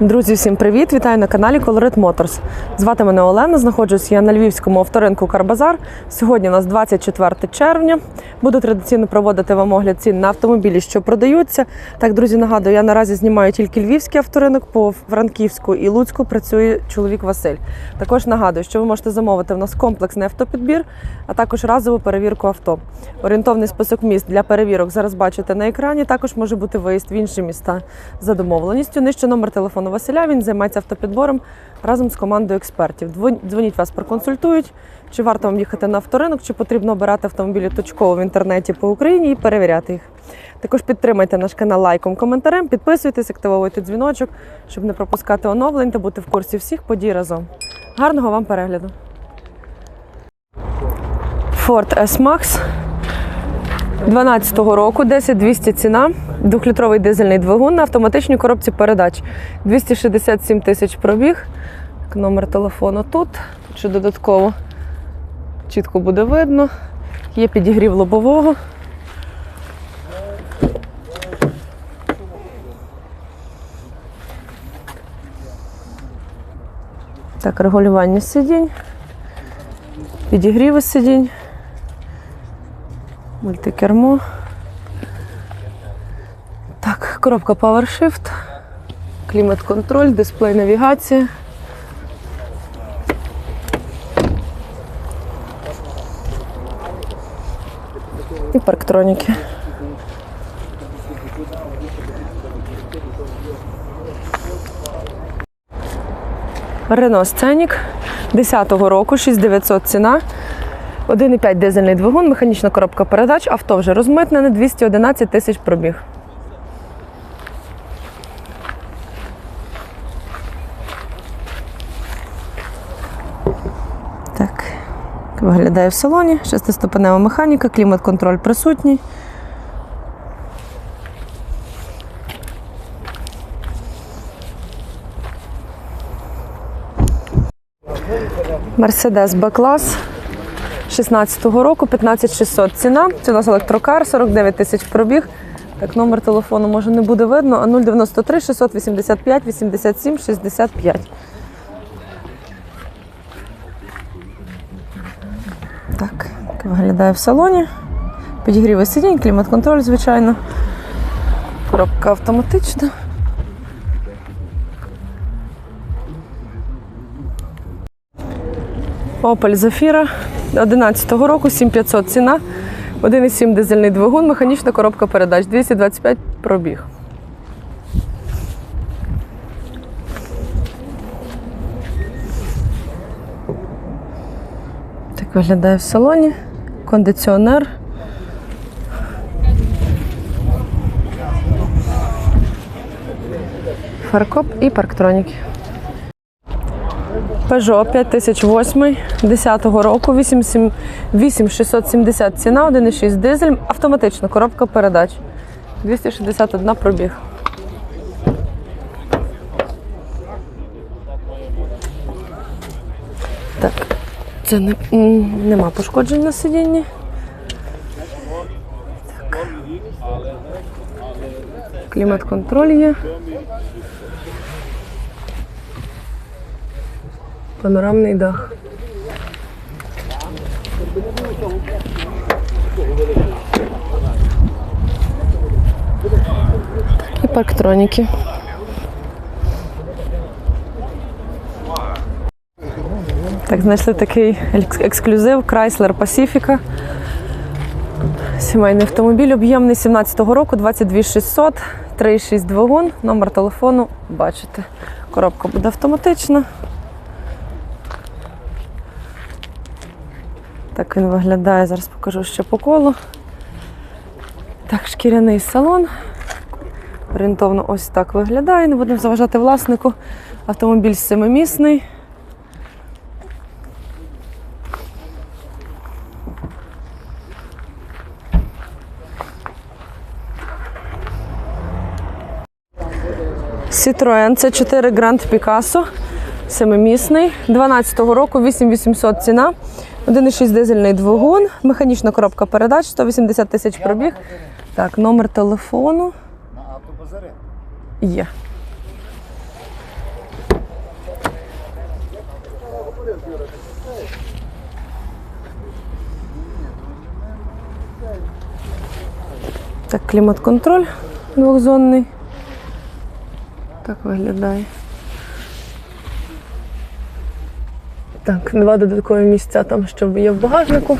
Друзі, всім привіт! Вітаю на каналі Colorit Motors. Звати мене Олена. Знаходжусь я на львівському авторинку Карбазар. Сьогодні у нас 24 червня. Буду традиційно проводити вам огляд цін на автомобілі, що продаються. Так, друзі, нагадую, я наразі знімаю тільки львівський авторинок. По Франківську і Луцьку працює чоловік Василь. Також нагадую, що ви можете замовити в нас комплексний автопідбір, а також разову перевірку авто. Орієнтовний список міст для перевірок зараз бачите на екрані. Також може бути виїзд в інші міста за домовленістю. Нижче номер телефону Василя. Він займається автопідбором разом з командою експертів. Дзвон- Дзвоніть вас, проконсультують. Чи варто вам їхати на авторинок, чи потрібно обирати автомобілі точково в інтернеті по Україні і перевіряти їх. Також підтримайте наш канал лайком, коментарем, підписуйтесь, активовуйте дзвіночок, щоб не пропускати оновлень та бути в курсі всіх подій разом. Гарного вам перегляду! Ford S-Max 12-го року, 10200 ціна, двохлітровий дизельний двигун на автоматичній коробці передач. 267 тисяч пробіг. Номер телефону тут. Ще додатково чітко буде видно. Є підігрів лобового. Так, регулювання сидінь, підігріви сидінь, мультикермо. Так, коробка PowerShift, клімат-контроль, дисплей навігація. І парктроніки. Renault Scenic 10-го року, 6900 ціна. 1,5 дизельний двигун, механічна коробка передач, авто вже розмитнене, 211 тисяч пробіг. Так, виглядає в салоні. Шестиступенева механіка, клімат-контроль присутній. Мерседес Б-клас 16-го року, 15600 ціна. Це у нас електрокар, 49 тисяч пробіг. Так, номер телефону може не буде видно, а 093 685 87 65. Так, як виглядає в салоні. Підігріви сидінь, клімат-контроль, звичайно. Коробка автоматична. Opel Zafira 11-го року, 7500 ціна. 1,7 дизельний двигун, механічна коробка передач, 225 пробіг. Так виглядає в салоні. Кондиціонер. Фаркоп і парктроніки. Peugeot 5008 10-го року, 8670 ціна, 1,6 дизель, автоматична коробка передач. 261 пробіг. Так, це не, нема пошкоджень на сидінні. Так. Клімат-контроль є. Панорамний дах. І парктроніки. Так, знайшли такий ексклюзив Chrysler Pacifica. Сімейний автомобіль об'ємний 17-го року, 22600, 3,6 двигун, номер телефону бачите. Коробка буде автоматична. Так він виглядає, зараз покажу ще по колу. Так, шкіряний салон. Орієнтовно ось так виглядає. Не будемо заважати власнику. Автомобіль семимісний. Citroen c 4 Grand Picasso. Семимісний. 12-го року 8800 ціна. 1,6 дизельний двигун, механічна коробка передач, 180 тисяч пробіг. Так, номер телефону. На автобазари? Є. Так, клімат-контроль двохзонний. Так виглядає. Так, два додаткові місця там, щоб є в багажнику.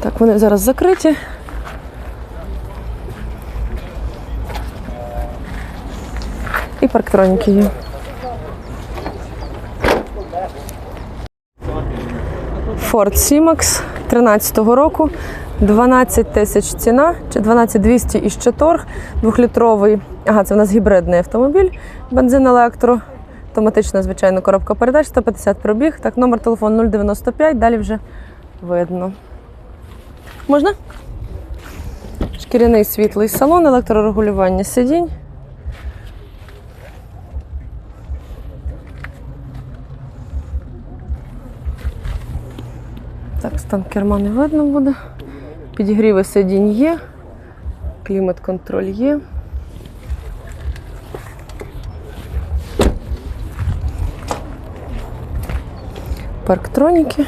Так, вони зараз закриті. І парктроніки є. Ford C-Max 13-го року. 12 тисяч ціна, чи 12 200 і ще торг. Двохлітровий. Ага, це в нас гібридний автомобіль, бензин електро. Автоматична, звичайно, коробка передач, 150 пробіг. Так, номер телефону 095, далі вже видно. Можна? Шкіряний світлий салон, електрорегулювання сидінь. Так, стан керма не видно буде. Підігріви сидінь є, клімат-контроль є. Парктроніки.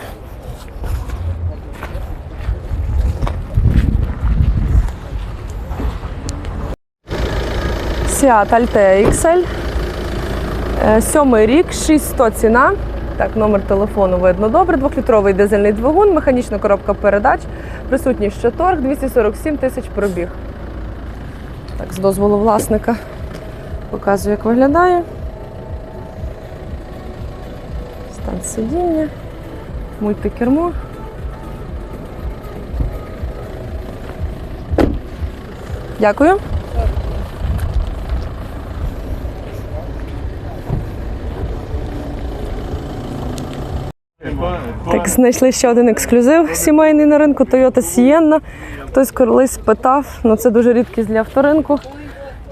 Seat Altea XL. Сьомий рік, 6100 ціна. Так, номер телефону видно добре. Двохлітровий дизельний двигун, механічна коробка передач, присутній ще торг, 247 тисяч пробіг. Так, з дозволу власника показую, як виглядає. Стан сидіння, мультикермо. Дякую. Так, знайшли ще один ексклюзив сімейний на ринку Toyota Sienna. Хтось колись питав, ну це дуже рідкість для авторинку.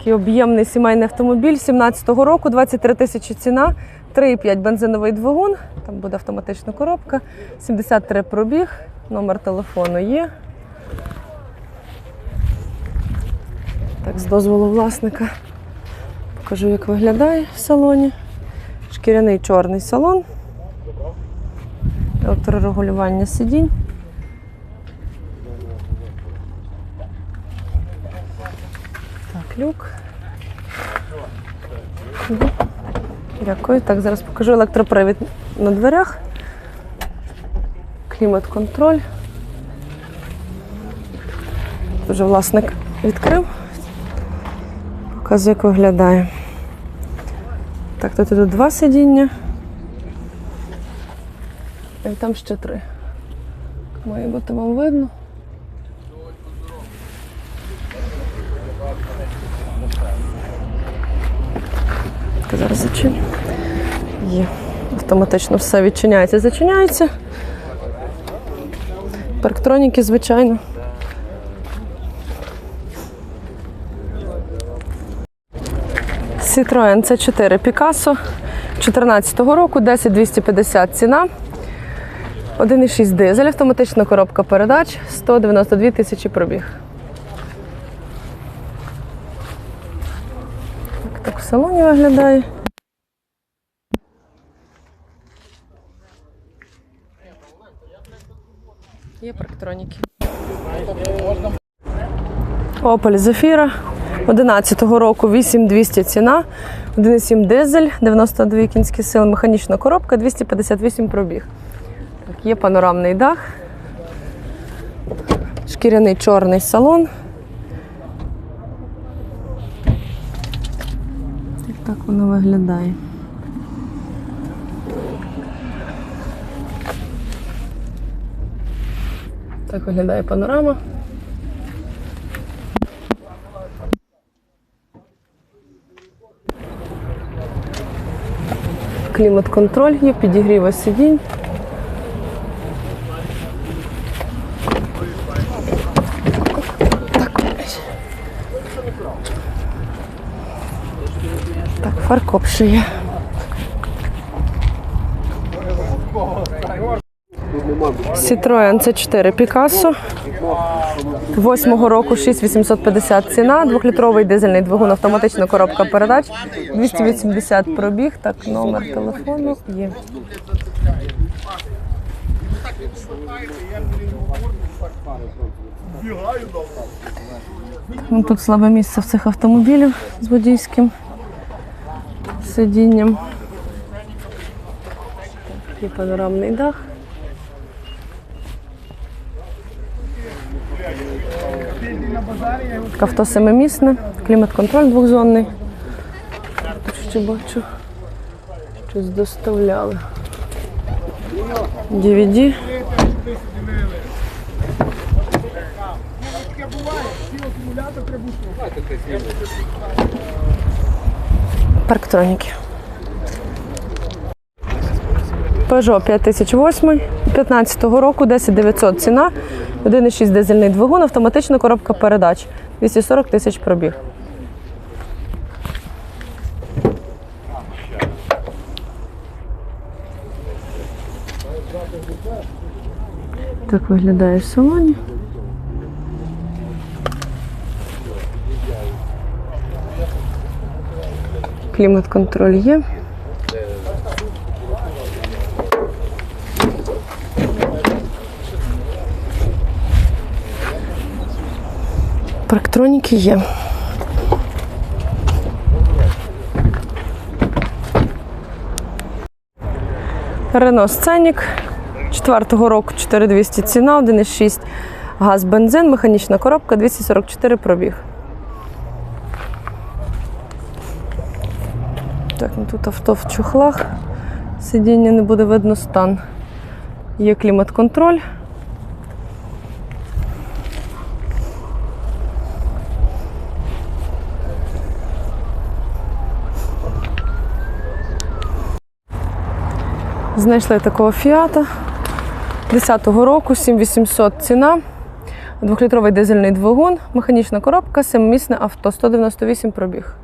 Такий об'ємний сімейний автомобіль 17-го року, 23 тисячі ціна, 3,5 бензиновий двигун, там буде автоматична коробка, 73 пробіг, номер телефону є. Так, з дозволу власника покажу, як виглядає в салоні. Шкіряний чорний салон електрорегулювання сидінь. Так, Дякую. Так, зараз покажу електропривід на дверях. Клімат-контроль. Вже власник відкрив. Показую, як виглядає. Так, тут тут два сидіння. І там ще три. Має бути вам видно. Так, зараз зачиню. Є. Автоматично все відчиняється, зачиняється. Парктроніки, звичайно. Citroen C4 Picasso 2014 року, 10250 ціна. 1,6 дизель, автоматична коробка передач, 192 тисячі пробіг. Так, так в салоні виглядає. Є парктроніки. Opel Zafira 11-го року 8200 ціна, 1,7 дизель, 92 кінські сили, механічна коробка, 258 пробіг. Так, є панорамний дах, шкіряний чорний салон. Так, воно виглядає. Так виглядає панорама. Клімат-контроль є, підігріва сидінь. Так. Так, фаркоп ще. Citroen C4 Picasso. Восьмого року 6850 ціна, двохлітровий дизельний двигун, автоматична коробка передач, 280 пробіг, так, номер телефону є. Ну, Тут слабе місце в цих автомобілів з водійським сидінням. І панорамний дах. Авто семимісне, клімат-контроль двохзонний. Тут ще бачу, щось доставляли. DVD. Парктроніки. Peugeot 5008 15 року, 10900 ціна, 1,6 дизельний двигун, автоматична коробка передач, 240 тисяч пробіг. Так виглядає в салоні. Клімат-контроль є. Парктроніки є. Рено Сценік 4-го року 4200 ціна, 1,6 газ, бензин, механічна коробка, 244 пробіг. Так, ну тут авто в чохлах. Сидіння не буде видно стан. Є клімат-контроль. Знайшли такого фіата 10-го року, 7800 ціна, двохлітровий дизельний двигун, механічна коробка, семимісне авто, 198 пробіг.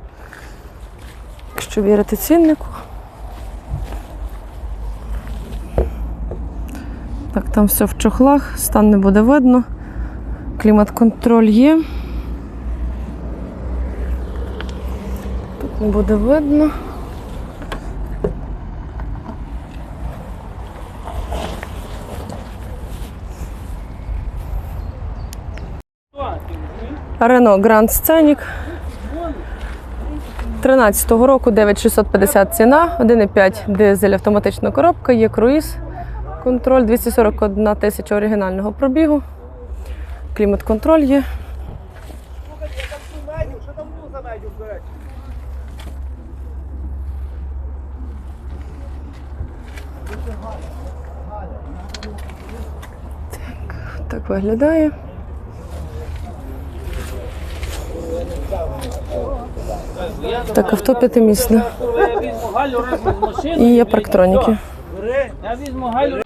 Якщо вірити ціннику. Так, там все в чохлах, стан не буде видно. Клімат-контроль є. Тут не буде видно. Рено Гранд Сценік. 13-го року 9650 ціна, 1,5 дизель автоматична коробка, є круїз, контроль, 241 тисяча оригінального пробігу. Клімат-контроль є. Так, так виглядає. Так, авто п'ятимісне. І є парктроніки. Я візьму Галю.